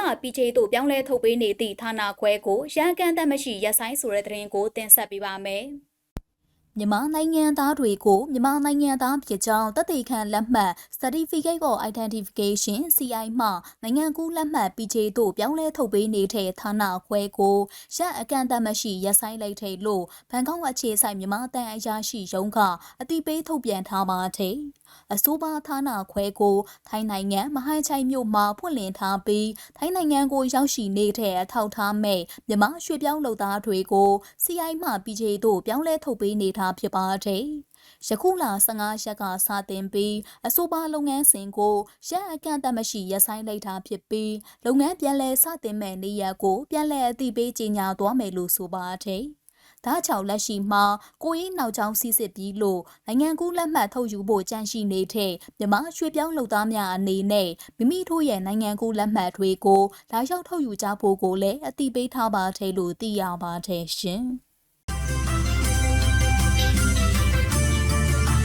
မှ PJ တို့ပြောင်းလဲထုတ်ပေးနေသည့်ဌာနခွဲကိုရန်ကန်သက်မရှိရက်ဆိုင်ဆိုတဲ့သတင်းကိုတင်ဆက်ပေးပါမယ်။မြန်မာနိုင်ငံသားတွေကိုမြန်မာနိုင်ငံသားဖြစ်ကြောင်းတသက်ခံလက်မှတ် Certificate of Identification CI မှနိုင်ငံကူးလက်မှတ် PJ တို့ပြောင်းလဲထုတ်ပေးနေတဲ့ဌာနခွဲကိုရအကန့်အသတ်မရှိရက်ဆိုင်လိုက်ထိလို့ဘန်ကောက်အခြေစိုက်မြန်မာတန်အရာရှိရုံးကအတိပေးထုတ်ပြန်ထားပါတယ်။ အဆိုပါဌာနခွဲကိုထိုင်းနိုင်ငံမဟိုင်းချိုင်မြို့မှာဖွင့်လှစ်ထားပြီးထိုင်းနိုင်ငံကိုရောက်ရှိနေတဲ့အထောက်ထားမဲ့မြန်မာရွှေပြောင်းလုပ်သားတွေကို CI မှ PJ တို့ပြောင်းလဲထုတ်ပေးနေတာဖြစ်ပါတယ်။ယခုလ15ရက်ကစတင်ပြီးအဆိုပါလုပ်ငန်းစဉ်ကိုရက်အကန့်အသတ်မရှိရပ်ဆိုင်းလိုက်တာဖြစ်ပြီးလုပ်ငန်းပြန်လည်စတင်မဲ့နေရက်ကိုပြန်လည်အသိပေးကြေညာသွားမယ်လို့ဆိုပါတယ်။ ဒါကြောင့်လက်ရှိမှာကိုရေးနောက်ချောင်းစီစစ်ပြီးလို့နိုင်ငံကူးလက်မှတ်ထုတ်ယူဖို့ကြန့်ရှိနေတဲ့မြမရွှေပြောင်းလုပ်သားများအနေနဲ့မိမိတို့ရဲ့နိုင်ငံကူးလက်မှတ်တွေကိုလာရောက်ထုတ်ယူကြဖို့ကိုလည်းအသိပေးထားပါတယ်လို့သိရပါတယ်ရှင်။